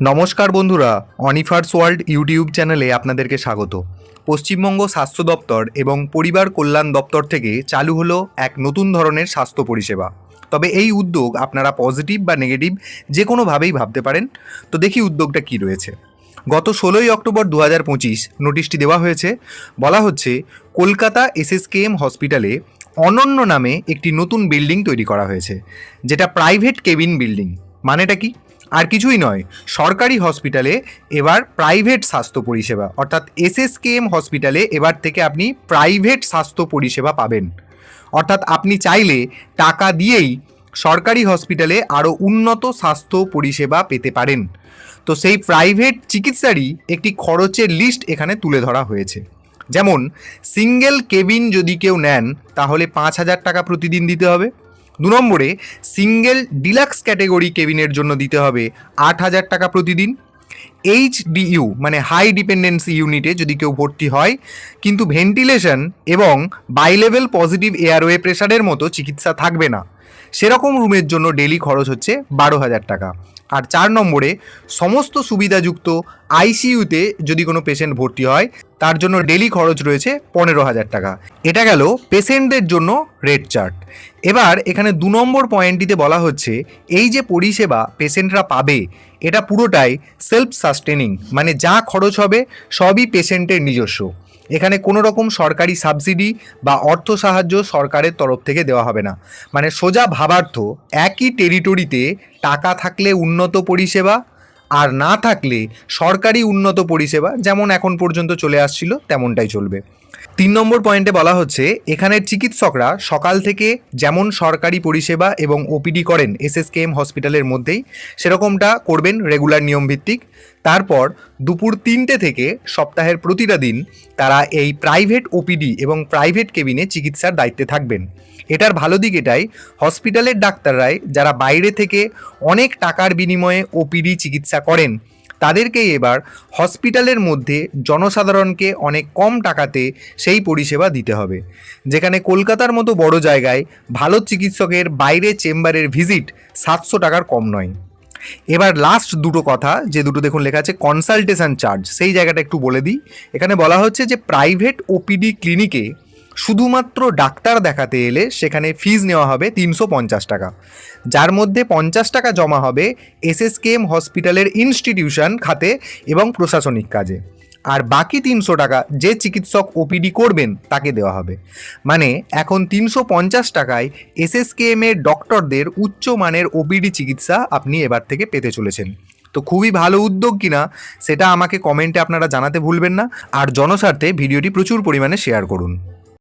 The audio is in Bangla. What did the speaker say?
নমস্কার বন্ধুরা, অনিফার্স ওয়ার্ল্ড ইউটিউব চ্যানেলে আপনাদেরকে স্বাগত। পশ্চিমবঙ্গ স্বাস্থ্য দপ্তর এবং পরিবার কল্যাণ দপ্তর থেকে চালু হলো এক নতুন ধরনের স্বাস্থ্য পরিষেবা। তবে এই উদ্যোগ আপনারা পজিটিভ বা নেগেটিভ যে কোনোভাবেই ভাবতে পারেন। তো দেখি উদ্যোগটা কী রয়েছে। গত ষোলোই অক্টোবর দু হাজার পঁচিশ নোটিশটি দেওয়া হয়েছে, বলা হচ্ছে কলকাতা এসএসকেএম হসপিটালে অনন্য নামে একটি নতুন বিল্ডিং তৈরি করা হয়েছে, যেটা প্রাইভেট কেবিন বিল্ডিং। মানেটা কি? আর কিছুই নয়, সরকারি হসপিটালে এবার প্রাইভেট স্বাস্থ্য পরিষেবা, অর্থাৎ এসএসকেএম হসপিটালে এবার থেকে আপনি প্রাইভেট স্বাস্থ্য পরিষেবা পাবেন। অর্থাৎ আপনি চাইলে টাকা দিয়েই সরকারি হসপিটালে আরও উন্নত স্বাস্থ্য পরিষেবা পেতে পারেন। তো সেই প্রাইভেট চিকিৎসারই একটি খরচের লিস্ট এখানে তুলে ধরা হয়েছে। যেমন সিঙ্গেল কেবিন যদি কেউ নেন, তাহলে পাঁচ হাজার টাকা প্রতিদিন দিতে হবে। দু নম্বরে সিঙ্গেল ডিলাক্স ক্যাটেগরি কেবিনের জন্য দিতে হবে আট হাজার টাকা প্রতিদিন। এইচডিইউ মানে হাই ডিপেন্ডেন্সি ইউনিটে যদি কেউ ভর্তি হয়, কিন্তু ভেন্টিলেশন এবং বাইলেভেল পজিটিভ এয়ারওয়ে প্রেশারের মতো চিকিৎসা থাকবে না। সেরকম রুমের জন্য ডেলি খরচ হচ্ছে বারো হাজার টাকা। আর চার নম্বরে, সমস্ত সুবিধাযুক্ত আইসিইউতে যদি কোনো পেশেন্ট ভর্তি হয়, তার জন্য ডেলি খরচ রয়েছে পনেরো হাজার টাকা। এটা গেল পেশেন্টদের জন্য রেড চার্ট এবার এখানে দু নম্বর পয়েন্টটিতে বলা হচ্ছে, এই যে পরিষেবা পেশেন্টরা পাবে, এটা পুরোটাই সেলফ সাস্টেনিং মানে যা খরচ হবে সবই পেশেন্টের নিজস্ব। এখানে কোনো রকম সরকারি সাবসিডি বা অর্থ সাহায্য সরকারের তরফ থেকে দেওয়া হবে না। মানে সোজা ভাবার্থ, একই টেরিটরিতে টাকা থাকলে উন্নত পরিষেবা আর না থাকলে সরকারি উন্নত পরিষেবা, যেমন এখন পর্যন্ত চলে আসছিল, তেমনটাই চলবে। তিন নম্বর পয়েন্টে বলা হচ্ছে, এখানের চিকিৎসকরা সকাল থেকে যেমন সরকারি পরিষেবা এবং ওপিডি করেন এসএসকেএম হসপিটালের মধ্যেই, সেরকমটা করবেন রেগুলার নিয়মভিত্তিক। তারপর দুপুর তিনটে থেকে সপ্তাহের প্রতিটা দিন তারা এই প্রাইভেট ওপিডি এবং প্রাইভেট কেবিনে চিকিৎসার দায়িত্বে থাকবেন। এটার ভালো দিক এটাই, হসপিটালের ডাক্তাররাই যারা বাইরে থেকে অনেক টাকার বিনিময়ে ওপিডি চিকিৎসা করেন তাদেরকেই এবার হসপিটালের মধ্যে জনসাধারণকে অনেক কম টাকাতে সেই পরিষেবা দিতে হবে। যেখানে কলকাতার মতো বড় জায়গায় ভালো চিকিৎসকের বাইরে চেম্বারের ভিজিট সাতশো টাকার কম নয়। এবার লাস্ট দুটো কথা, যে দুটো দেখুন লেখা আছে কনসালটেশন চার্জ সেই জায়গাটা একটু বলে দিই। এখানে বলা হচ্ছে যে প্রাইভেট ওপিডি ক্লিনিকে শুধুমাত্র ডাক্তার দেখাতে এলে সেখানে ফিজ নেওয়া হবে তিনশো পঞ্চাশ টাকা। যার মধ্যে পঞ্চাশ টাকা জমা হবে এসএসকেএম হসপিটালের ইনস্টিটিউশন খাতে এবং প্রশাসনিক কাজে। আর বাকি তিনশো টাকা যে চিকিৎসক ওপিডি করবেন তাকে দেওয়া হবে। মানে এখন তিনশো পঞ্চাশ টাকায় এসএসকেএম এর ডক্টরদের উচ্চ মানের ওপিডি চিকিৎসা আপনি এবার থেকে পেতে চলেছেন। তো খুবই ভালো উদ্যোগ কিনা সেটা আমাকে কমেন্টে আপনারা জানাতে ভুলবেন না। আর জনস্বার্থে ভিডিওটি প্রচুর পরিমাণে শেয়ার করুন।